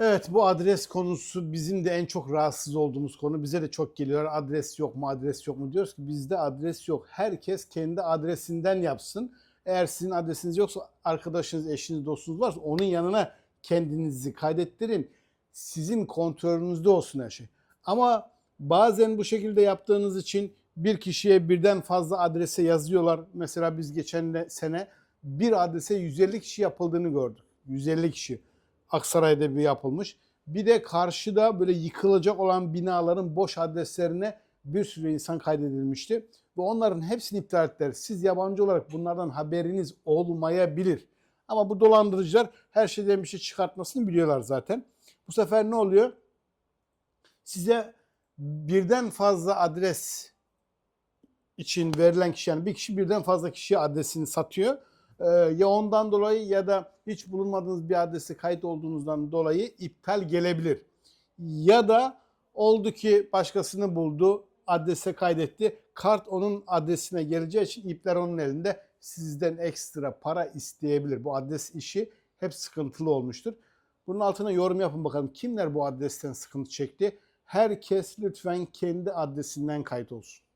Evet bu adres konusu bizim de en çok rahatsız olduğumuz konu. Bize de çok geliyor adres yok mu adres yok mu diyoruz ki bizde adres yok. Herkes kendi adresinden yapsın. Eğer sizin adresiniz yoksa arkadaşınız, eşiniz, dostunuz varsa onun yanına kendinizi kaydettirin. Sizin kontrolünüzde olsun her şey. Ama bazen bu şekilde yaptığınız için bir kişiye birden fazla adrese yazıyorlar. Mesela biz geçen sene bir adrese 150 kişi yapıldığını gördük. 150 kişi. Aksaray'da bir yapılmış. Bir de karşıda böyle yıkılacak olan binaların boş adreslerine bir sürü insan kaydedilmişti. Ve onların hepsini iptal ettiler. Siz yabancı olarak bunlardan haberiniz olmayabilir. Ama bu dolandırıcılar her şeyden bir şey çıkartmasını biliyorlar zaten. Bu sefer ne oluyor? Size birden fazla adres için verilen kişi yani bir kişi birden fazla kişiye adresini satıyor. Ee, ya ondan dolayı ya da hiç bulunmadığınız bir adrese kayıt olduğunuzdan dolayı iptal gelebilir. Ya da oldu ki başkasını buldu, adrese kaydetti. Kart onun adresine geleceği için ipler onun elinde. Sizden ekstra para isteyebilir. Bu adres işi hep sıkıntılı olmuştur. Bunun altına yorum yapın bakalım. Kimler bu adresten sıkıntı çekti? Herkes lütfen kendi adresinden kayıt olsun.